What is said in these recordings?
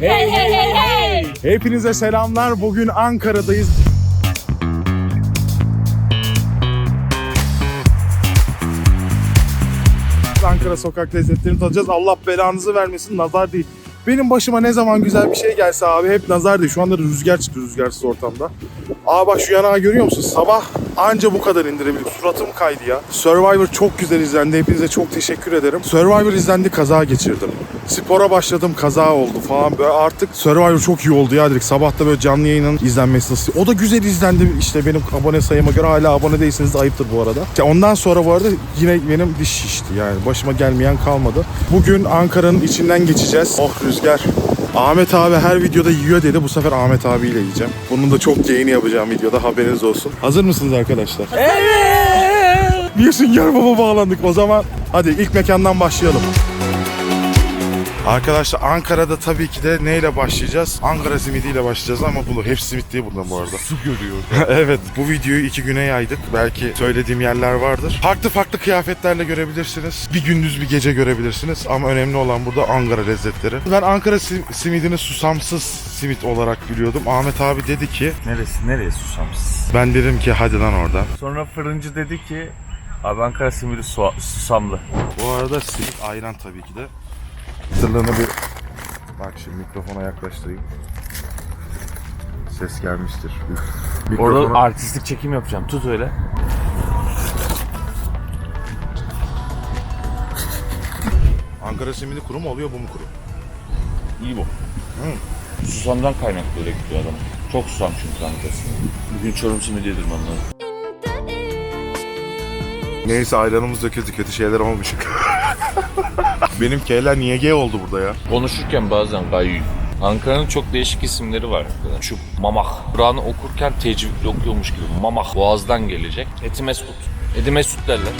Hey hey hey hey! Hepinize selamlar. Bugün Ankara'dayız. Ankara sokak lezzetlerini tadacağız. Allah belanızı vermesin. Nazar değil. Benim başıma ne zaman güzel bir şey gelse abi hep nazar değil. Şu anda da rüzgar çıktı rüzgarsız ortamda. Aa bak şu yanağı görüyor musun? Sabah anca bu kadar indirebildim. Suratım kaydı ya. Survivor çok güzel izlendi. Hepinize çok teşekkür ederim. Survivor izlendi kaza geçirdim. Spora başladım kaza oldu falan. Böyle artık Survivor çok iyi oldu ya direkt. Sabah da böyle canlı yayının izlenmesi nasıl. O da güzel izlendi işte benim abone sayıma göre. Hala abone değilseniz de ayıptır bu arada. Ya ondan sonra bu arada yine benim diş şişti yani. Başıma gelmeyen kalmadı. Bugün Ankara'nın içinden geçeceğiz. Oh rüzgar. Ahmet abi her videoda yiyor dedi. Bu sefer Ahmet abiyle yiyeceğim. Bunun da çok yayını yapacağım videoda haberiniz olsun. Hazır mısınız arkadaşlar? Evet. Niye Sünger Baba bağlandık? O zaman hadi ilk mekandan başlayalım. Arkadaşlar Ankara'da tabii ki de neyle başlayacağız? Ankara simidiyle başlayacağız ama bu hep simit değil burada bu arada. Su görüyor. evet bu videoyu iki güne yaydık. Belki söylediğim yerler vardır. Farklı farklı kıyafetlerle görebilirsiniz. Bir gündüz bir gece görebilirsiniz. Ama önemli olan burada Ankara lezzetleri. Ben Ankara sim- simidini susamsız simit olarak biliyordum. Ahmet abi dedi ki Neresi nereye susamsız? ben dedim ki hadi lan oradan. Sonra fırıncı dedi ki abi Ankara simidi su- susamlı. Bu arada simit ayran tabii ki de. Sırlarını bir bak şimdi mikrofona yaklaştırayım. Ses gelmiştir. Üf. Orada Mikrofona- artistik çekim yapacağım. Tut öyle. Ankara simidi kuru mu oluyor bu mu kuru? İyi bu. Susamdan kaynaklı öyle gidiyor adam. Çok susam çünkü Ankara simidi. Bugün Çorum simidi yedim onları. Neyse ayranımız döküldü kötü şeyler olmuş. Benim K'ler niye G oldu burada ya? Konuşurken bazen kayıyor. Ankara'nın çok değişik isimleri var. Şu mamak. Kur'an'ı okurken tecvidle okuyormuş gibi. Mamak. Boğazdan gelecek. Eti Mesut. Eti Mesut derler.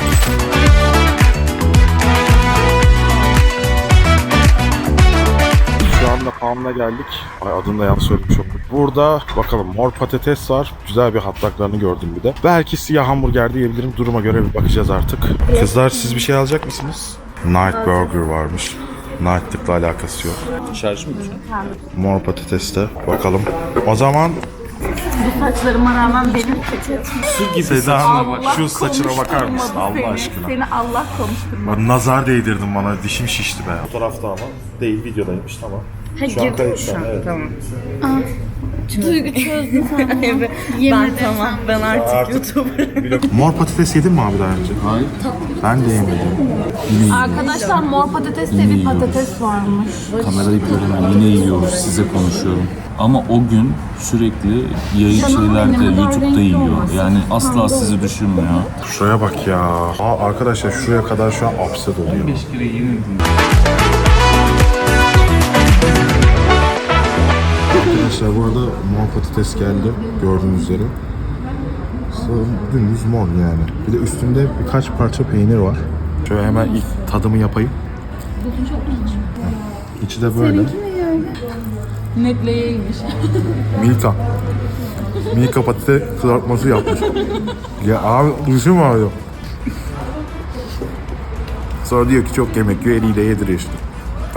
Şu anda Pam'la geldik. Ay adını da yanlış söylemiş oldum. Burada bakalım mor patates var. Güzel bir hatlaklarını gördüm bir de. Belki siyah hamburger diyebilirim. Duruma göre bir bakacağız artık. Kızlar siz bir şey alacak mısınız? Night Burger varmış. Night'lıkla alakası yok. Şarjı mı? Mor patates de bakalım. O zaman Saçlarıma rağmen benim su gibi Seda Hanım şu saçına bakar mısın Allah seni. aşkına? Seni Allah konuşturmadı. Bak, Nazar değdirdin bana dişim şişti be. Fotoğrafta ama değil videodaymış tamam. Ha, Şu an girdi mi şu an? evet. Tamam. Duygu çözdü tamam. ben tamam. Ben artık YouTuber. Mor patates yedin mi abi daha önce? Hayır. Ben de yemedim. Arkadaşlar mor patates diye bir patates varmış. Kamerayı görün yine yiyoruz size konuşuyorum. Ama o gün sürekli yayın şeylerde benim YouTube'da renkli yiyor. Yani asla sizi düşünmüyor. Şuraya bak ya. Aa, arkadaşlar şuraya kadar şu an upset oluyor. kere yenildim. Arkadaşlar bu arada mor patates geldi gördüğünüz üzere. Dümdüz mor yani. Bir de üstünde birkaç parça peynir var. Şöyle hemen ilk tadımı yapayım. Hı. İçi de böyle. Netleyeymiş. Milka. Milka patates kızartması yapmış. ya abi duşum ağrıyor. Sonra diyor ki çok yemek yiyor eliyle yediriyor işte.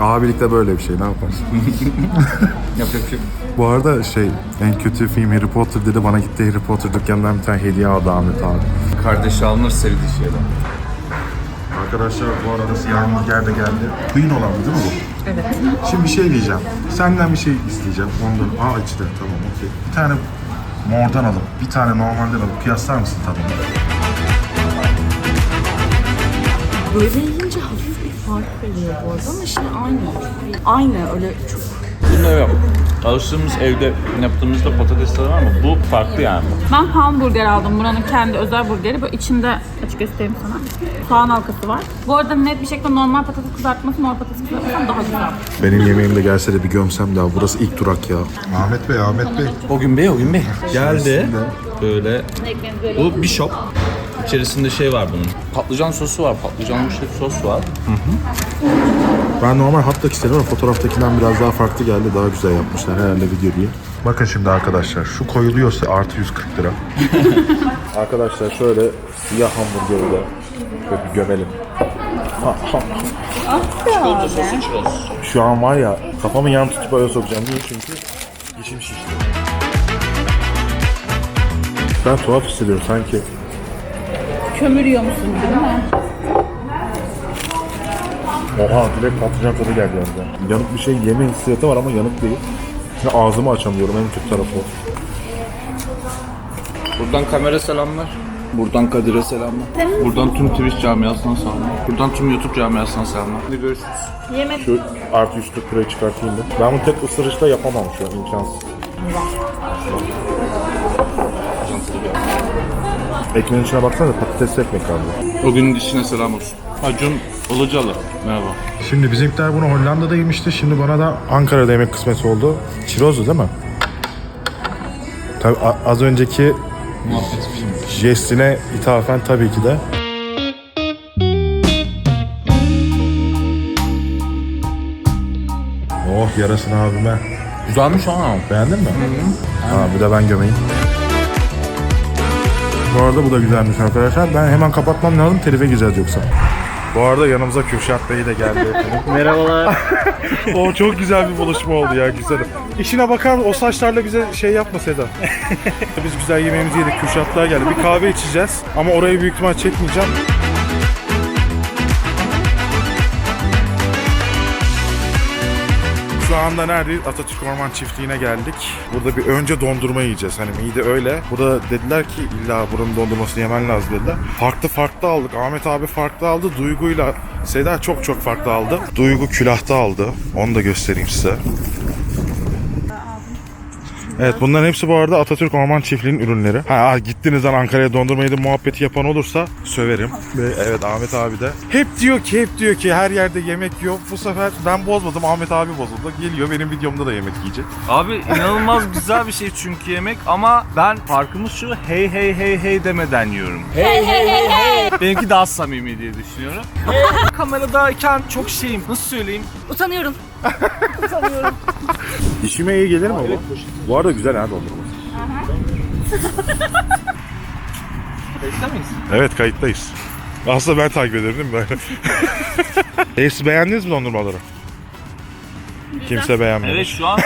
Abilikte böyle bir şey ne yaparsın? Yapacak şey Bu arada şey en kötü film Harry Potter dedi bana gitti Harry Potter dükkanından bir tane hediye aldı Ahmet abi. Kardeşi alınır sevdiği şeyden. Arkadaşlar bu arada siyah hamburger de geldi. Queen olan değil mi bu? Evet. Şimdi bir şey diyeceğim. Senden bir şey isteyeceğim. Ondan. Aa içi de tamam okey. Bir tane mordan alıp bir tane normalden alıp kıyaslar mısın tadını? Böyle yiyince bir fark veriyor bu arada ama işte aynı. Aynı öyle çok. Bunda yok. Alıştığımız evde yaptığımızda patatesler var ama bu farklı yani. Ben hamburger aldım. Buranın kendi özel burgeri. Böyle içinde açık göstereyim sana. Soğan halkası var. Bu arada net bir şekilde normal patates kızartması, mor patates kızartması daha güzel. Benim yemeğim de gelse de bir gömsem daha. Burası ilk durak ya. Ahmet Bey, Ahmet Bey. O gün Bey, o gün Bey. Geldi. Böyle. Bu bir shop. İçerisinde şey var bunun. Patlıcan sosu var, patlıcan müşteri sos var. Ben normal hotdog istedim ama fotoğraftakinden biraz daha farklı geldi. Daha güzel yapmışlar herhalde video diye. Bakın şimdi arkadaşlar şu koyuluyorsa artı 140 lira. arkadaşlar şöyle siyah hamburgeri de şöyle bir gömelim. Çikolata sosu churros. Şu an var ya Kafamı yan tutup öyle sokacağım. Niye? Çünkü içim şişti. Ben tuhaf hissediyorum sanki. Kömür yiyor musun değil mi? Oha direkt patlıcan tadı geldi yanımda. Yanık bir şey yeme hissiyatı var ama yanık değil. Ve ağzımı açamıyorum en kötü tarafı o. Buradan kamera selamlar. Buradan Kadir'e selamlar. Buradan tüm Twitch camiasına selamlar. Buradan tüm YouTube camiasına selamlar. Hadi görüşürüz. Yemek Şu artı 140 lirayı çıkartayım da. Ben bunu tek ısırışta yapamam şu an imkansız. Ekmeğin içine baksana patatesli ekmek abi. O günün dişine selam olsun. Acun Ilıcalı. Merhaba. Şimdi bizimkiler bunu Hollanda'da yemişti. Şimdi bana da Ankara'da yemek kısmeti oldu. Çirozdu değil mi? Tabii a- az önceki jestine ithafen tabii ki de. Oh yarasın abime. Güzelmiş ha. Beğendin mi? Ha, bir de ben gömeyim. Bu arada bu da güzelmiş arkadaşlar. Ben hemen kapatmam lazım telife gireceğiz yoksa. Bu arada yanımıza Kürşat Bey de geldi. Merhabalar. o çok güzel bir buluşma oldu ya güzelim. İşine bakar? O saçlarla bize şey yapma Seda. Biz güzel yemeğimizi yedik. Kürşatlar geldi. Bir kahve içeceğiz. Ama orayı büyük ihtimal çekmeyeceğim. Anda neredeyiz? Atatürk Orman Çiftliği'ne geldik. Burada bir önce dondurma yiyeceğiz. Hani mide öyle. Burada dediler ki illa buranın dondurmasını yemen lazım dediler. Farklı farklı aldık. Ahmet abi farklı aldı. Duygu'yla Seda çok çok farklı aldı. Duygu külahta aldı. Onu da göstereyim size. Evet bunların hepsi bu arada Atatürk Orman Çiftliği'nin ürünleri. Ha ah, gittiniz lan Ankara'ya dondurma yedim muhabbeti yapan olursa söverim. Ve evet Ahmet abi de. Hep diyor ki hep diyor ki her yerde yemek yok. Bu sefer ben bozmadım Ahmet abi bozuldu. Geliyor benim videomda da yemek yiyecek. Abi inanılmaz güzel bir şey çünkü yemek ama ben farkımız şu hey hey hey hey demeden yiyorum. Hey hey hey hey. Benimki daha samimi diye düşünüyorum. Kameradayken çok şeyim nasıl söyleyeyim? utanıyorum. İşime iyi gelir mi bu? Bu arada güzel ha dondurma. Beklemeyiz. Evet kayıttayız. Aslında ben takip ederim değil mi böyle? e, siz beğendiniz mi dondurmaları? Kimse beğenmedi. Evet şu an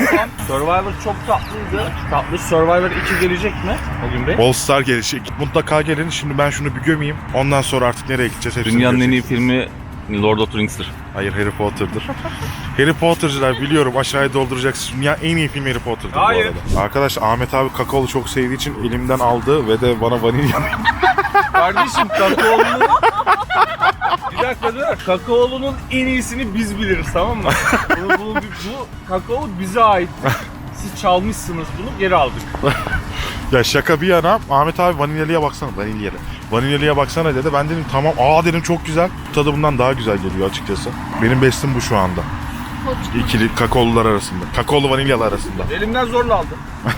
Survivor çok tatlıydı. Tatlı Survivor 2 gelecek mi o gün Bey? All Star gelişi. Mutlaka gelin. Şimdi ben şunu bir gömeyim. Ondan sonra artık nereye gideceğiz hepsini Dünyanın en iyi filmi Lord of the Rings'tir. Hayır Harry Potter'dır. Harry Potter'cılar biliyorum aşağıya dolduracaksınız. Dünya en iyi film Harry Potter'dır Hayır. bu arada. Arkadaş Ahmet abi kakaolu çok sevdiği için elimden aldı ve de bana vanilya Kardeşim kakaolunun... bir dakika dur. Kakaolunun en iyisini biz biliriz tamam mı? Bunu, bunu, bu kakao bize ait. Siz çalmışsınız bunu geri aldık. Ya şaka bir yana Ahmet abi vanilyalıya baksana vanilyalı. Vanilyalıya baksana dedi. Ben dedim tamam aa dedim çok güzel. Tadı bundan daha güzel geliyor açıkçası. Benim bestim bu şu anda. İkili kakaolular arasında. Kakaolu vanilyalı arasında. Elimden zorla aldım.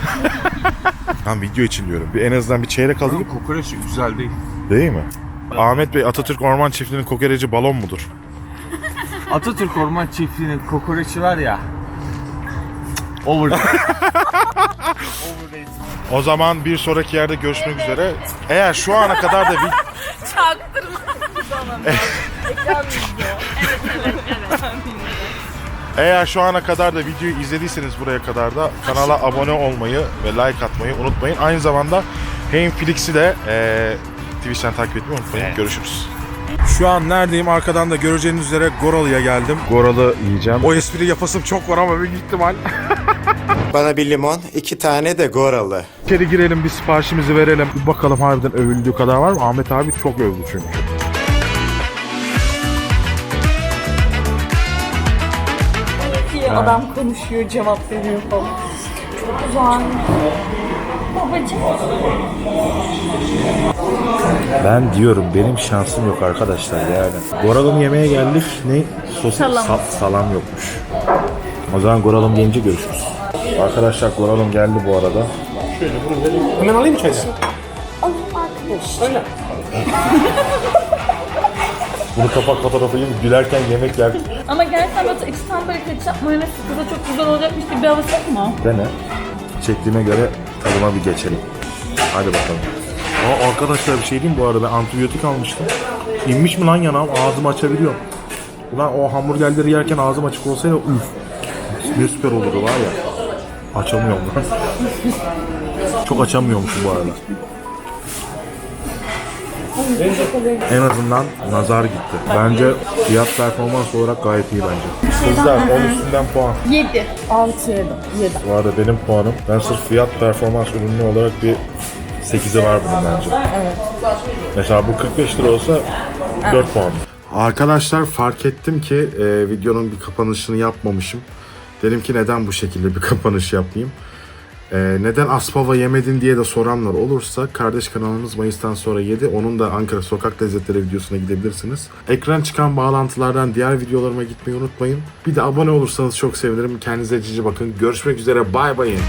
Ben video için diyorum. Bir en azından bir çeyrek alayım. Kokoreç güzel değil. Değil mi? Ahmet Bey Atatürk Orman Çiftliği'nin kokoreci balon mudur? Atatürk Orman Çiftliği'nin kokoreçi var ya. Over. O zaman bir sonraki yerde görüşmek üzere. Eğer şu ana kadar da bir Çaktırma. Eğer şu ana kadar da videoyu izlediyseniz buraya kadar da kanala abone olmayı ve like atmayı unutmayın. Aynı zamanda Hemflix'i de eee Twitch'ten takip etmeyi unutmayın. Görüşürüz. Şu an neredeyim? Arkadan da göreceğiniz üzere Goralı'ya geldim. Goralı yiyeceğim. O espri yapasım çok var ama büyük ihtimal. Bana bir limon, iki tane de goralı. İçeri girelim bir siparişimizi verelim. Bir bakalım harbiden övüldüğü kadar var mı? Ahmet abi çok övdü çünkü. Adam konuşuyor, cevap veriyor falan. Çok güzel. Babacığım. Ben diyorum benim şansım yok arkadaşlar yani. Goralım yemeğe geldik. Ne? Sosis Salam. sa- salam yokmuş. O zaman Goralım gelince görüşürüz. Arkadaşlar Goralım geldi bu arada. Hemen alayım çayı. Bunu kapak fotoğrafıyım gülerken yemek yer. Ama gerçekten böyle içi tam böyle ketçap mayonez kıza çok güzel olacakmış gibi bir havası yok mu? Dene. Çektiğime göre tadıma bir geçelim. Hadi bakalım. Aa, arkadaşlar bir şey diyeyim bu arada ben antibiyotik almıştım. İnmiş mi lan yanağım ağzımı açabiliyorum. Ulan o hamburgerleri yerken ağzım açık olsaydı üf. ne süper olurdu var ya. Açamıyorum lan. Çok açamıyormuşum bu arada. En azından nazar gitti. Bence fiyat performans olarak gayet iyi bence. Kızlar 10 üstünden puan. 7. 6 7. 7. Bu arada benim puanım. Ben sırf fiyat performans ürünü olarak bir 8'i var bunun bence. Mesela bu 45 lira olsa 4 puan. Arkadaşlar fark ettim ki e, videonun bir kapanışını yapmamışım. Dedim ki neden bu şekilde bir kapanış yapmayayım. E, neden Aspava yemedin diye de soranlar olursa kardeş kanalımız Mayıs'tan sonra 7. Onun da Ankara Sokak Lezzetleri videosuna gidebilirsiniz. Ekran çıkan bağlantılardan diğer videolarıma gitmeyi unutmayın. Bir de abone olursanız çok sevinirim. Kendinize cici bakın. Görüşmek üzere. Bay bayın.